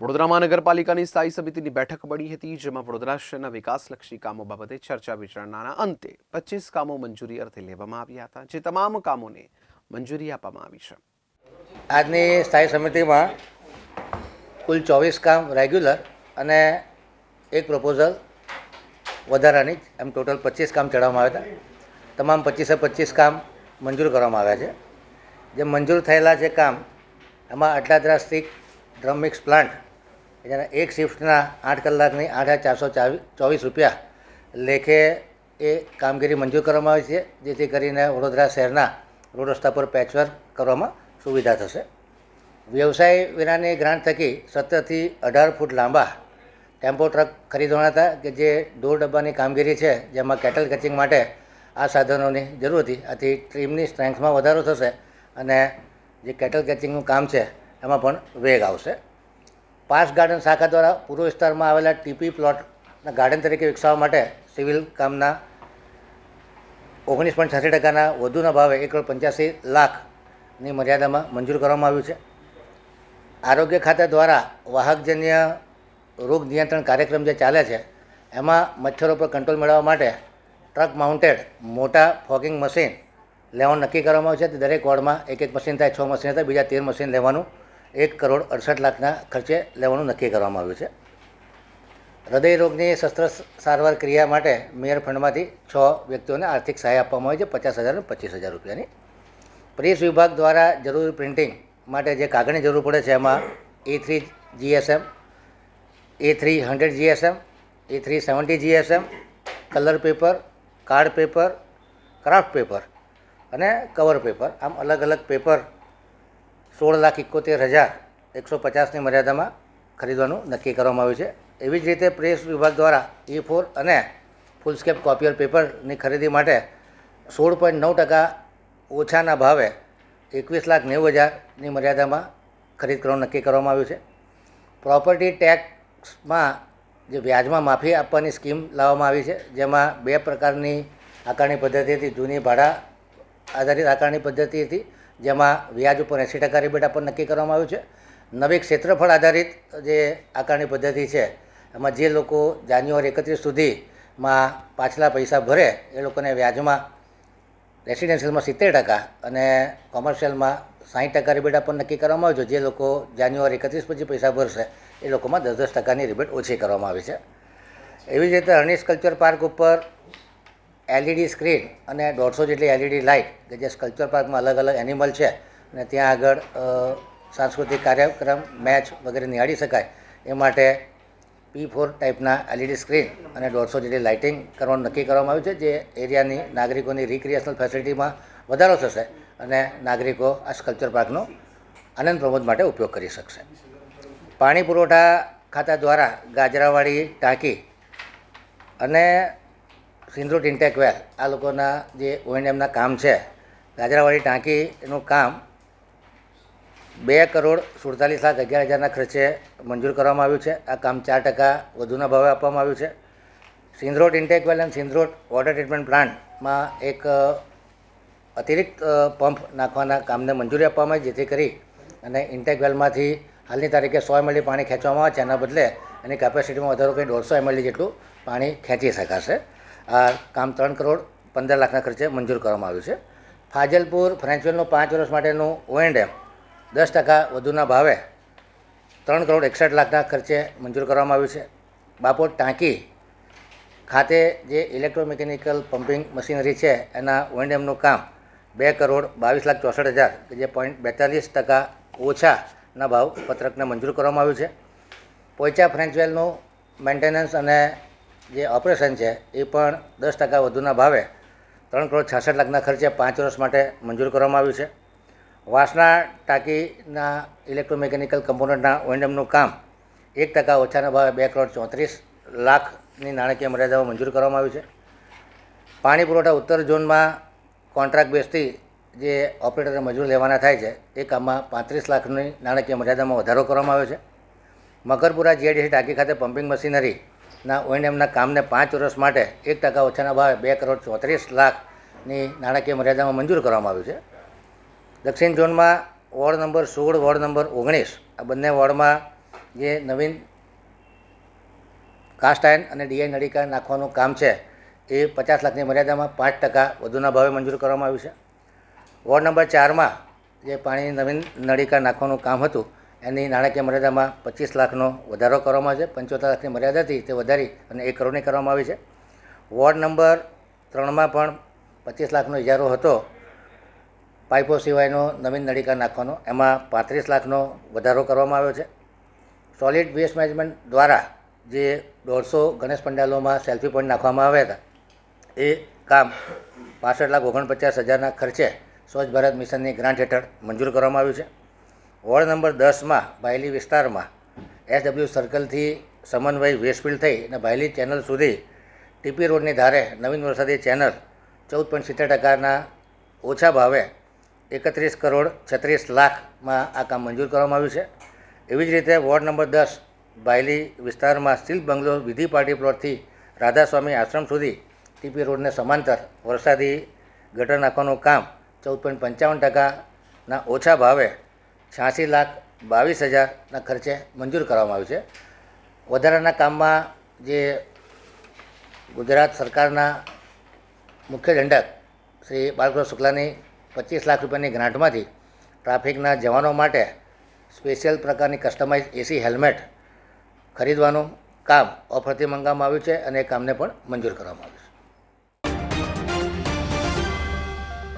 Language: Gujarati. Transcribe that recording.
વડોદરા મહાનગરપાલિકાની સ્થાયી સમિતિની બેઠક મળી હતી, જેમાં વડોદરા શહેરના વિકાસલક્ષી કામો બાબતે ચર્ચા વિચારણાના અંતે પચીસ કામો મંજૂરી અર્થે લેવામાં આવ્યા હતા, જે તમામ કામોને મંજૂરી આપવામાં આવી છે. આજની સ્થાયી સમિતિમાં કુલ ચોવીસ કામ રેગ્યુલર અને એક પ્રપોઝલ વધારાની એમ ટોટલ પચીસ કામ ચડાવવામાં આવ્યા હતા. તમામ પચીસે પચીસ કામ મંજૂર કરવામાં આવ્યા છે. જે મંજૂર થયેલા જે કામ, એમાં આટલા સ્થિત ડ્રમ મિક્સ પ્લાન્ટ જેના એક શિફ્ટના આઠ કલાકની આઠ હજાર ચારસો ચોવીસ રૂપિયા લેખે એ કામગીરી મંજૂર કરવામાં આવી છે, જેથી કરીને વડોદરા શહેરના રોડ રસ્તા પર પેચવર્ક કરવામાં સુવિધા થશે. વ્યવસાય વિનાની ગ્રાન્ટ થકી સત્તરથી અઢાર ફૂટ લાંબા ટેમ્પો ટ્રક ખરીદવાના હતા, કે જે દોઢ ડબ્બાની કામગીરી છે, જેમાં કેટલ કેચિંગ માટે આ સાધનોની જરૂર હતી. આથી ટ્રીમની સ્ટ્રેન્થમાં વધારો થશે અને જે કેટલ કેચિંગનું કામ છે, એમાં પણ વેગ આવશે. પાસ ગાર્ડન શાખા દ્વારા પૂર્વ વિસ્તારમાં આવેલા ટીપી પ્લોટના ગાર્ડન તરીકે વિકસાવવા માટે સિવિલ કામના ઓગણીસ પોઈન્ટ છસી ટકાના વધુના ભાવે એક કરોડ પંચ્યાસી લાખની મર્યાદામાં મંજૂર કરવામાં આવ્યું છે. આરોગ્ય ખાતા દ્વારા વાહકજન્ય રોગ નિયંત્રણ કાર્યક્રમ જે ચાલે છે, એમાં મચ્છરો પર કંટ્રોલ મેળવવા માટે ટ્રક માઉન્ટેડ મોટા ફોગિંગ મશીન લેવાનું નક્કી કરવામાં આવ્યું છે. દરેક વોર્ડમાં એક એક મશીન થાય, છ મશીન થાય, બીજા તેર મશીન લેવાનું એક કરોડ અડસઠ લાખના ખર્ચે લેવાનું નક્કી કરવામાં આવ્યું છે. હૃદયરોગની શસ્ત્ર સારવાર ક્રિયા માટે મેયર ફંડમાંથી છ વ્યક્તિઓને આર્થિક સહાય આપવામાં આવી છે, પચાસ હજાર અને પચીસ હજાર રૂપિયાની. પ્રેસ વિભાગ દ્વારા જરૂરી પ્રિન્ટિંગ માટે જે કાગળની જરૂર પડે છે, એમાં એ થ્રી જીએસએમ, એ થ્રી હંડ્રેડ જીએસએમ, એ three seventy GSM, colour paper, card paper, craft paper અને કવર પેપર. આમ અલગ અલગ પેપર સોળ લાખ એકોતેર હજાર એકસો પચાસની મર્યાદામાં ખરીદવાનું નક્કી કરવામાં આવ્યું છે. એવી જ રીતે પ્રેસ વિભાગ દ્વારા ઈ ફોર અને ફૂલસ્કેપ કોપિયર પેપરની ખરીદી માટે સોળ પોઈન્ટ નવ ટકા ઓછાના ભાવે એકવીસ લાખ નેવું હજારની મર્યાદામાં ખરીદ કરવાનું નક્કી કરવામાં આવ્યું છે. પ્રોપર્ટી ટેક્સમાં જે વ્યાજમાં માફી આપવાની સ્કીમ લાવવામાં આવી છે, જેમાં બે પ્રકારની આકારણી પદ્ધતિ હતી. જૂની ભાડા આધારિત આકારણી પદ્ધતિ હતી. જેમાં વ્યાજ ઉપર એંસી ટકા રિબેટ આપણને નક્કી કરવામાં આવ્યું છે. નવી ક્ષેત્રફળ આધારિત જે આકારણી પદ્ધતિ છે, એમાં જે લોકો જાન્યુઆરી એકત્રીસ સુધીમાં પાછલા પૈસા ભરે, એ લોકોને વ્યાજમાં રેસિડેન્શિયલમાં સિત્તેર ટકા અને કોમર્શિયલમાં સાઠ ટકા રિબેટ આપણને નક્કી કરવામાં આવ્યું છે. જે લોકો જાન્યુઆરી એકત્રીસ પછી પૈસા ભરશે, એ લોકોમાં દસ દસ ટકાની રિબેટ ઓછી કરવામાં આવી છે. એવી જ રીતે અર્નિસ કલ્ચર પાર્ક ઉપર એલઈડી સ્ક્રીન અને દોઢસો જેટલી એલઈડી લાઇટ, કે જે સ્કલ્પચર પાર્કમાં અલગ અલગ એનિમલ છે, અને ત્યાં આગળ સાંસ્કૃતિક કાર્યક્રમ, મેચ વગેરે નિહાળી શકાય, એ માટે પી ફોર ટાઈપના એલઈડી સ્ક્રીન અને દોઢસો જેટલી લાઇટિંગ કરવાનું નક્કી કરવામાં આવ્યું છે, જે એરિયાની નાગરિકોની રિક્રિએશનલ ફેસિલિટીમાં વધારો થશે અને નાગરિકો આ સ્કલ્પચર પાર્કનો આનંદ પ્રમોદ માટે ઉપયોગ કરી શકશે. પાણી પુરવઠા ખાતા દ્વારા ગાજરાવાળી ટાંકી અને સિંધુ ઇન્ટેક વેલ આ લોકોના જે ઓએનએમના કામ છે ગાજરાવાળી ટાંકીનું કામ બે કરોડ સુડતાલીસ લાખ અગિયાર હજારના ખર્ચે મંજૂર કરવામાં આવ્યું છે. આ કામ ચાર ટકા વધુના ભાવે આપવામાં આવ્યું છે. સિંધરોટ ઇન્ટેક વેલ અને સિંધરોટ વોટર ટ્રીટમેન્ટ પ્લાન્ટમાં એક અતિરિક્ત પંપ નાખવાના કામને મંજૂરી આપવામાં આવી, જેથી કરી અને ઇન્ટેક વેલમાંથી હાલની તારીખે સો એમએલડી પાણી ખેંચવામાં આવે છે એના બદલે એની કેપેસિટીમાં વધારો કરી દોઢસો એમએલડી જેટલું પાણી ખેંચી શકાશે. આ કામ ત્રણ કરોડ પંદર લાખના ખર્ચે મંજૂર કરવામાં આવ્યું છે. ફાજલપુર ફ્રેન્ચવેલનું પાંચ વર્ષ માટેનું ઓએનડેમ દસ ટકા વધુના ભાવે ત્રણ કરોડ એકસઠ લાખના ખર્ચે મંજૂર કરવામાં આવ્યું છે. બાપોર ટાંકી ખાતે જે ઇલેક્ટ્રોમિકેનિકલ પમ્પિંગ મશીનરી છે, એના ઓએનડેમનું કામ બે કરોડ બાવીસ લાખ ચોસઠ હજાર, કે જે પોઈન્ટ બેતાલીસ ટકા ઓછાના ભાવ પત્રકને મંજૂર કરવામાં આવ્યું છે. પોઈચા ફ્રેન્ચવેલનું મેન્ટેનન્સ અને જે ઓપરેશન છે, એ પણ દસ ટકા વધુના ભાવે ત્રણ કરોડ છાસઠ લાખના ખર્ચે પાંચ વર્ષ માટે મંજૂર કરવામાં આવ્યું છે. વાસણા ટાંકીના ઇલેક્ટ્રોમિકેનિકલ કમ્પોનન્ટના ઓએનએમનું કામ એક ટકા ઓછાના ભાવે બે કરોડ ચોત્રીસ લાખની નાણાકીય મર્યાદામાં મંજૂર કરવામાં આવ્યું છે. પાણી પુરવઠા ઉત્તર ઝોનમાં કોન્ટ્રાક્ટ બેસથી જે ઓપરેટરને મજૂર લેવાના થાય છે, એ કામમાં પાંત્રીસ લાખની નાણાકીય મર્યાદામાં વધારો કરવામાં આવ્યો છે. મકરપુરા જીઆઈડીસી ટાંકી ખાતે પમ્પિંગ મશીનરીના ઓએનએમના કામને પાંચ વર્ષ માટે એક ટકા ઓછાના ભાવે બે કરોડ ચોત્રીસ લાખની નાણાકીય મર્યાદામાં મંજૂર કરવામાં આવ્યું છે. દક્ષિણ ઝોનમાં વોર્ડ નંબર સોળ, વોર્ડ નંબર ઓગણીસ, આ બંને વોર્ડમાં જે નવીન કાસ્ટ આયન અને ડીઆઈ નળીકા નાખવાનું કામ છે, એ પચાસ લાખની મર્યાદામાં પાંચ ટકા વધુના ભાવે મંજૂર કરવામાં આવ્યું છે. વોર્ડ નંબર ચારમાં જે પાણીની નવીન નળીકા નાખવાનું કામ હતું એની નાણાકીય મર્યાદામાં પચીસ લાખનો વધારો કરવામાં છે. પંચોતેર લાખની મર્યાદાથી તે વધારી અને એક કરોડની કરવામાં આવી છે. વોર્ડ નંબર ત્રણમાં પણ પચીસ લાખનો ઇજારો હતો. પાઇપો સિવાયનો નવીન નળીકા નાખવાનો. એમાં પાંત્રીસ લાખનો વધારો કરવામાં આવ્યો છે. સોલિડ વેસ્ટ મેનેજમેન્ટ દ્વારા જે દોઢસો ગણેશ પંડાલોમાં સેલ્ફી પોઈન્ટ નાખવામાં આવ્યા હતા, એ કામ પાસઠ લાખ ઓગણપચાસ હજારના ખર્ચે સ્વચ્છ ભારત મિશનની ગ્રાન્ટ હેઠળ મંજૂર કરવામાં આવ્યું છે. વોર્ડ નંબર દસમાં બાયલી વિસ્તારમાં એસડબલ્યુ સર્કલથી સમન્વય વેસ્ટફિલ્ડ થઈ અને બાયલી ચેનલ સુધી ટીપી રોડની ધારે નવીન વરસાદી ચેનલ ચૌદ પોઈન્ટ સિત્તેર ટકાના ઓછા ભાવે એકત્રીસ કરોડ છત્રીસ લાખમાં આ કામ મંજૂર કરવામાં આવ્યું છે. એવી જ રીતે વોર્ડ નંબર દસ બાયલી વિસ્તારમાં સ્ટીલ બંગલો વિધિ પાર્ટી પ્લોટથી રાધાસ્વામી આશ્રમ સુધી ટીપી રોડને સમાંતર વરસાદી ગટર નાખવાનું કામ ચૌદ પોઈન્ટ પંચાવન ટકાના ઓછા ભાવે છ્યાસી લાખ બાવીસ હજારના ખર્ચે મંજૂર કરવામાં આવ્યું છે. વધારાના કામમાં જે ગુજરાત સરકારના મુખ્ય દંડક શ્રી બાલકૃષ્ણ શુક્લાની પચીસ લાખ રૂપિયાની ગ્રાન્ટમાંથી ટ્રાફિકના જવાનો માટે સ્પેશિયલ પ્રકારની કસ્ટમાઇઝ એસી હેલ્મેટ ખરીદવાનું કામ ઓફરથી મંગાવવામાં આવ્યું છે અને એ કામને પણ મંજૂર કરવામાં આવ્યું છે.